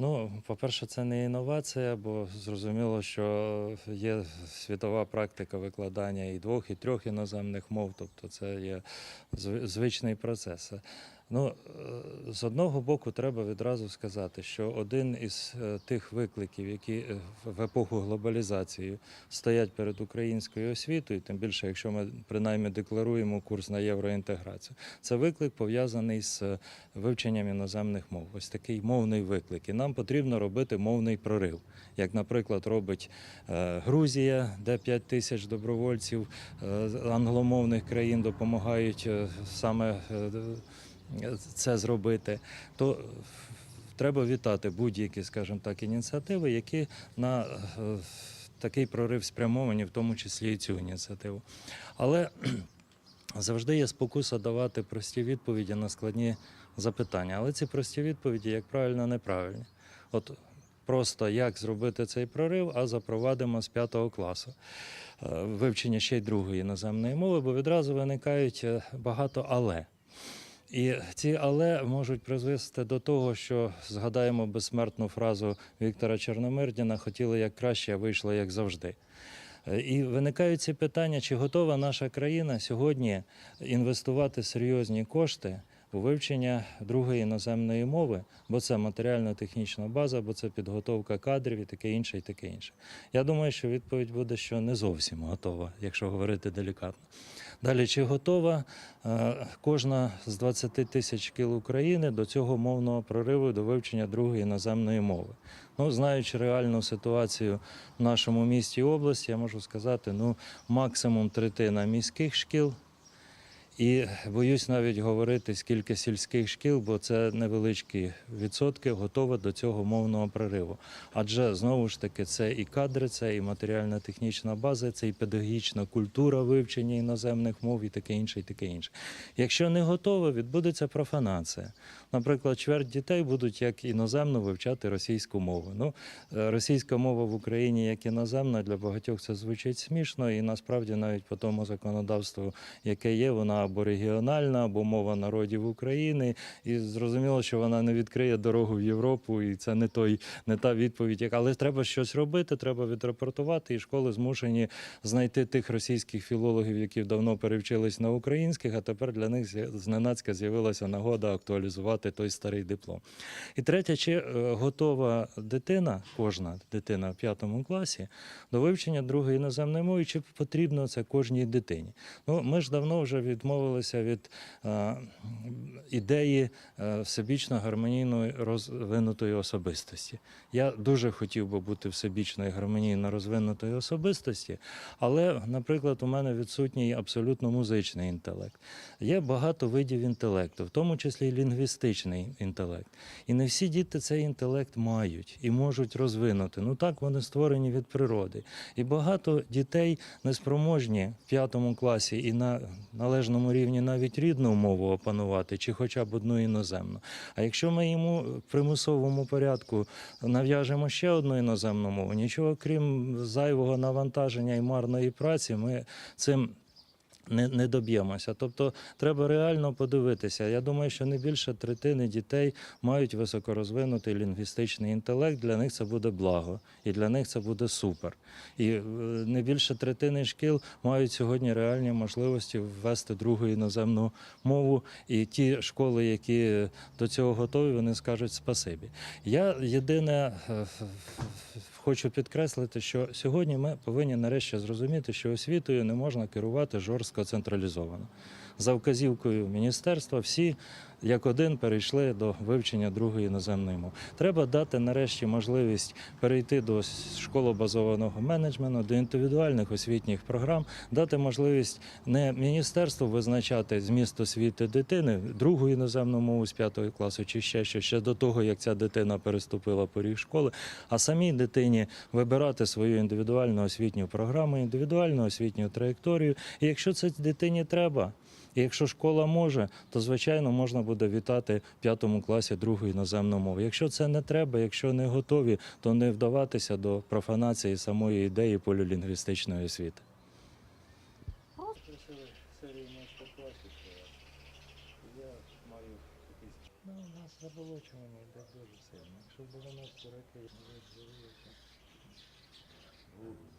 Ну, по-перше, це не інновація, бо зрозуміло, що є світова практика викладання і двох, і трьох іноземних мов, тобто це є звичний процес. Ну, е, з одного боку, треба відразу сказати, що один із е, тих викликів, які е, в- епоху глобалізації стоять перед українською освітою, тим більше, якщо ми принаймні декларуємо курс на євроінтеграцію, це виклик пов'язаний з вивченням іноземних мов. Ось такий мовний виклик. І нам потрібно робити мовний прорив, як, наприклад, робить Грузія, де 5 тисяч добровольців англомовних країн допомагають саме це зробити. То треба вітати будь-які, скажімо так, ініціативи, які на е, такий прорив спрямовані, в тому числі і цю ініціативу. Але завжди є спокуса давати прості відповіді на складні запитання. Але ці прості відповіді, як правильно, неправильні. От просто як зробити цей прорив, а запровадимо з п'ятого класу е, вивчення ще й другої іноземної мови, бо відразу виникають е, багато але. І ці але можуть призвести до того, що згадаємо безсмертну фразу Віктора Чорномирдіна хотіли як краще, а вийшло як завжди. І виникають ці питання, чи готова наша країна сьогодні інвестувати серйозні кошти вивчення другої іноземної мови, бо це матеріально-технічна база, бо це підготовка кадрів і таке інше, і таке інше. Я думаю, що відповідь буде, що не зовсім готова, якщо говорити делікатно. Далі, чи готова е, кожна з 20 тисяч шкіл України до цього мовного прориву до вивчення другої іноземної мови? Ну, знаючи реальну ситуацію в нашому місті і області, я можу сказати, ну, максимум третина міських шкіл. І боюсь навіть говорити, скільки сільських шкіл, бо це невеличкі відсотки готові до цього мовного прориву. Адже знову ж таки це і кадри, це і матеріально-технічна база, це і педагогічна культура вивчення іноземних мов і таке інше, і таке інше. Якщо не готове, відбудеться профанація. Наприклад, чверть дітей будуть як іноземно вивчати російську мову. Ну, е, російська мова в Україні як іноземна для багатьох це звучить смішно, і насправді навіть по тому законодавству, яке є, вона або регіональна, або мова народів України. І зрозуміло, що вона не відкриє дорогу в Європу, і це не той, не та відповідь. яка- Але треба щось робити, треба відрапортувати, і школи змушені знайти тих російських філологів, які давно перевчились на українських, а тепер для них зненацька з'явилася нагода актуалізувати той старий диплом. І третє, чи е, готова дитина, кожна дитина в п'ятому класі, до вивчення другої іноземної мови, чи потрібно це кожній дитині? Ну, ми ж давно вже відмовилися від е, ідеї е, всебічно гармонійної розвинутої особистості. Я дуже хотів би бути всебічно і гармонійно розвинутою особистості, але, наприклад, у мене відсутній абсолютно музичний інтелект. Є багато видів інтелекту, в тому числі і лінгвістичний інтелект. І не всі діти цей інтелект мають і можуть розвинути. Ну так вони створені від природи. І багато дітей неспроможні в п'ятому класі і на належному рівні навіть рідну мову опанувати, чи хоча б одну іноземну. А якщо ми йому в примусовому порядку нав'яжемо ще одну іноземну мову, нічого крім зайвого навантаження і марної праці, ми цим не, не доб'ємося. Тобто треба реально подивитися. Я думаю, що не більше третини дітей мають високорозвинутий лінгвістичний інтелект. Для них це буде благо, і для них це буде супер. І е, не більше третини шкіл мають сьогодні реальні можливості ввести другу іноземну мову. І ті школи, які до цього готові, вони скажуть спасибі. Я єдине е, хочу підкреслити, що сьогодні ми повинні нарешті зрозуміти, що освітою не можна керувати жорстко централізовано. За вказівкою міністерства всі як один перейшли до вивчення другої іноземної мови. Треба дати нарешті можливість перейти до школобазованого менеджменту, до індивідуальних освітніх програм, дати можливість не міністерству визначати зміст освіти дитини, другу іноземну мову з п'ятого класу чи ще що, ще до того, як ця дитина переступила поріг школи, а самій дитині вибирати свою індивідуальну освітню програму, індивідуальну освітню траєкторію. І якщо це дитині треба, і якщо школа може, то звичайно можна буде вітати в п'ятому класі другу іноземну мову. Якщо це не треба, якщо не готові, то не вдаватися до профанації самої ідеї полілінгвістичної освіти. серії майстер-класів. Я маю якісь. Ну, у нас заболочування йде дуже